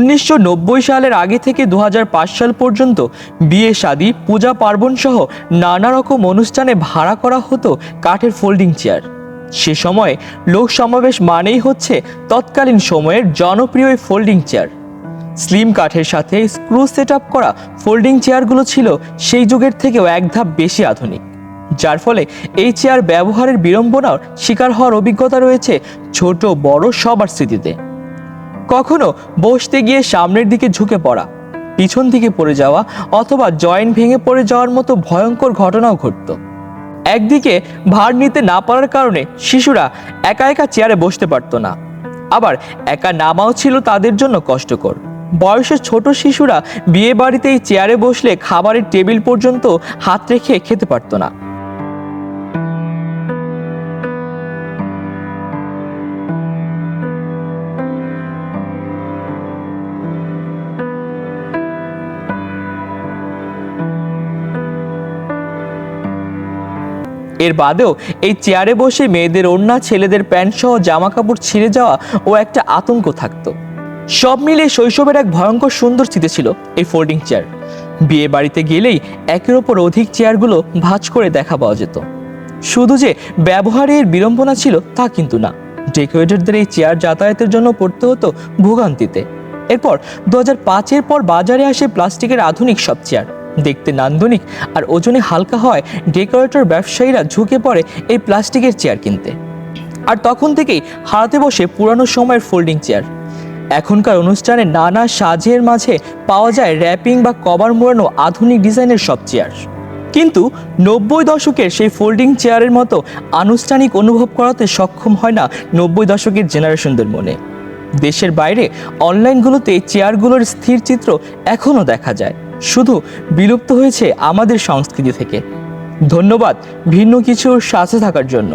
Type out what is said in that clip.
উনিশশো নব্বই সালের আগে থেকে দু হাজার পাঁচ সাল পর্যন্ত বিয়ে, শাদী, পূজা, পার্বণ সহ নানা রকম অনুষ্ঠানে ভাড়া করা হতো কাঠের ফোল্ডিং চেয়ার। সে সময় লোক সমাবেশ মানেই হচ্ছে তৎকালীন সময়ের জনপ্রিয় ফোল্ডিং চেয়ার। স্লিম কাঠের সাথে স্ক্রু সেট আপ করা ফোল্ডিং চেয়ারগুলো ছিল সেই যুগের থেকেও এক ধাপ বেশি আধুনিক। যার ফলে এই চেয়ার ব্যবহারের বিড়ম্বনার শিকার হওয়ার অভিজ্ঞতা রয়েছে ছোট, বড় সবার স্মৃতিতে। কখনো বসতে গিয়ে সামনের দিকে ঝুঁকে পড়া, পিছন দিকে পড়ে যাওয়া অথবা জয়েন্ট ভেঙে পড়ে যাওয়ার মতো ভয়ঙ্কর ঘটনাও ঘটত। একদিকে ভার নিতে না পারার কারণে শিশুরা একা একা চেয়ারে বসতে পারতো না। আবার একা নামাও ছিল তাদের জন্য কষ্টকর। বয়সের ছোট শিশুরা বিয়ে বাড়িতে এই চেয়ারে বসলে খাবারের টেবিল পর্যন্ত হাত রেখে খেতে পারতো না। এর বাদেও এই চেয়ারে বসে মেয়েদের ওড়না ছেলেদের প্যান্ট সহ জামা কাপড় ছিঁড়ে যাওয়া ও একটা আতঙ্ক থাকতো। সব মিলে শৈশবের এক ভয়ঙ্কর সুন্দর স্মৃতি ছিল এই ফোল্ডিং চেয়ার। বিয়ে বাড়িতে গেলেই একের ওপর অধিক চেয়ারগুলো ভাঁজ করে দেখা পাওয়া যেত। শুধু যে ব্যবহারের বিড়ম্বনা ছিল তা কিন্তু না। ডেকোরেটরদের এই চেয়ার যাতায়াতের জন্য পড়তে হতো ভোগান্তিতে। এরপর দু হাজার পাঁচের পর বাজারে আসে প্লাস্টিকের আধুনিক সব চেয়ার। দেখতে নান্দনিক আর ওজনে হালকা হয় ডেকোরেটর ব্যবসায়ীরা ঝুঁকে পড়ে এই প্লাস্টিকের চেয়ার কিনতে। আর তখন থেকেই হারাতে বসে পুরানো সময়ের ফোল্ডিং চেয়ার। এখনকার অনুষ্ঠানে নানা সাজের মাঝে পাওয়া যায় র্যাপিং বা কভার মোড়ানো আধুনিক ডিজাইনের সব চেয়ার। কিন্তু নব্বই দশকের সেই ফোল্ডিং চেয়ারের মতো আনুষ্ঠানিক অনুভব করাতে সক্ষম হয় না নব্বই দশকের জেনারেশনদের মনে। দেশের বাইরে অনলাইনগুলোতে চেয়ারগুলোর স্থির চিত্র এখনও দেখা যায়। শুধু বিলুপ্ত হয়েছে আমাদের সংস্কৃতি থেকে। ধন্যবাদ ভিন্ন কিছুর সাথে থাকার জন্য।